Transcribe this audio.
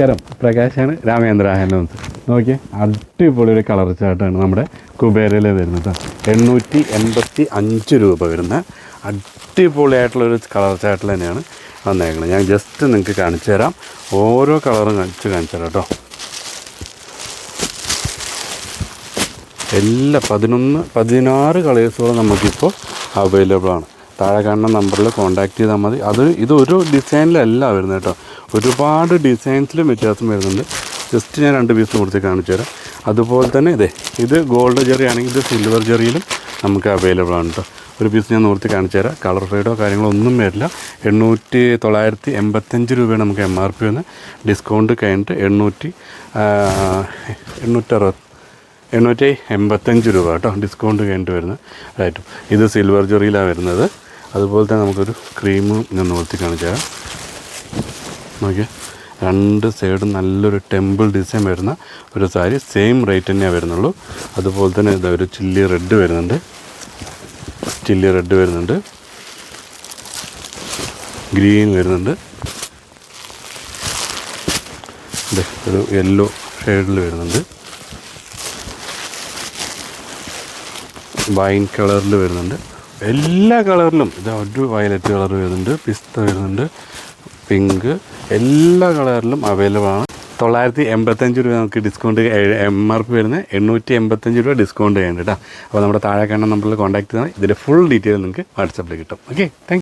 നമസ്കാരം. പ്രകാശാണ് രാമേന്ദ്ര ഹാൻഡ്ലൂംസ് നോക്കിയേ അടിപൊളി ഒരു കളർ ചാർട്ടാണ് നമ്മുടെ കുബേരയിൽ വരുന്നത്. എണ്ണൂറ്റി എൺപത്തി അഞ്ച് രൂപ വരുന്ന അടിപൊളിയായിട്ടുള്ളൊരു കളർ ചാർട്ടിൽ തന്നെയാണ് വന്നേക്കുന്നത്. ഞാൻ ജസ്റ്റ് നിങ്ങൾക്ക് കാണിച്ചു തരാം. ഓരോ കളറും കാണിച്ച് കാണിച്ചു തരാം കേട്ടോ എല്ലാ പതിനൊന്ന് പതിനാറ് കളേഴ്സുകളും നമുക്കിപ്പോൾ അവൈലബിൾ ആണ് താഴെ കാണുന്ന നമ്പറിൽ കോൺടാക്ട് ചെയ്താൽ മതി. അത് ഇതൊരു ഡിസൈനിലല്ല വരുന്നത് കേട്ടോ ഒരുപാട് ഡിസൈൻസിലും വ്യത്യാസം വരുന്നുണ്ട്. ജസ്റ്റ് ഞാൻ രണ്ട് പീസ് കൊടുത്ത് കാണിച്ചു തരാം. അതുപോലെ തന്നെ ഇതേ ഇത് ഗോൾഡ് ജെറി ആണെങ്കിൽ ഇത് സിൽവർ ജെറിയിലും നമുക്ക് അവൈലബിൾ ആണ് കേട്ടോ ഒരു പീസ് ഞാൻ നോർത്തി കാണിച്ചു തരാം. കളർ ഫെയ്ഡോ കാര്യങ്ങളോ ഒന്നും വരില്ല. എണ്ണൂറ്റി തൊള്ളായിരത്തി എൺപത്തഞ്ച് രൂപയാണ് നമുക്ക് എം ആർ പി വന്ന്. ഡിസ്കൗണ്ട് കഴിഞ്ഞിട്ട് എണ്ണൂറ്റി എണ്ണൂറ്ററുപത് എണ്ണൂറ്റി എൺപത്തഞ്ച് രൂപ കേട്ടോ ഡിസ്കൗണ്ട് കഴിഞ്ഞിട്ട് വരുന്ന ഐറ്റം ഇത് സിൽവർ ജെറിയിലാണ് വരുന്നത്. അതുപോലെ തന്നെ നമുക്കൊരു ക്രീമും ഞാൻ നോർത്തി കാണിച്ചു തരാം. നോക്കിയേ. രണ്ട് സൈഡും നല്ലൊരു ടെമ്പിൾ ഡിസൈൻ വരുന്ന ഒരു സാരി സെയിം റേറ്റ് തന്നെയാണ് വരുന്നുള്ളൂ. അതുപോലെ തന്നെ ഇതാ ഒരു ചില്ലി റെഡ് വരുന്നുണ്ട്. ചില്ലി റെഡ് വരുന്നുണ്ട്. ഗ്രീൻ വരുന്നുണ്ട്. ഒരു യെല്ലോ ഷെയ്ഡിൽ വരുന്നുണ്ട്. വൈൻ കളറിൽ വരുന്നുണ്ട്. എല്ലാ കളറിലും ഇതാ ഒരു വയലറ്റ് കളർ വരുന്നുണ്ട്. പിസ്ത വരുന്നുണ്ട്. പിങ്ക് എല്ലാ കളറിലും അവൈലബിൾ ആണ്. തൊള്ളായിരത്തി എൺപത്തഞ്ച് രൂപ നമുക്ക് ഡിസ്കൗണ്ട് എം ആർ പി വരുന്നത് എണ്ണൂറ്റി എൺപത്തഞ്ച് രൂപ ഡിസ്കൗണ്ട് ചെയ്യുന്നുണ്ട് കേട്ടോ. അപ്പോൾ നമ്മുടെ താഴെ കാണുന്ന നമ്പറിൽ കോൺടാക്ട് ചെയ്താൽ ഇതിന്റെ ഫുൾ ഡീറ്റെയിൽ നിങ്ങൾക്ക് വാട്സപ്പിൽ കിട്ടും. Okay thank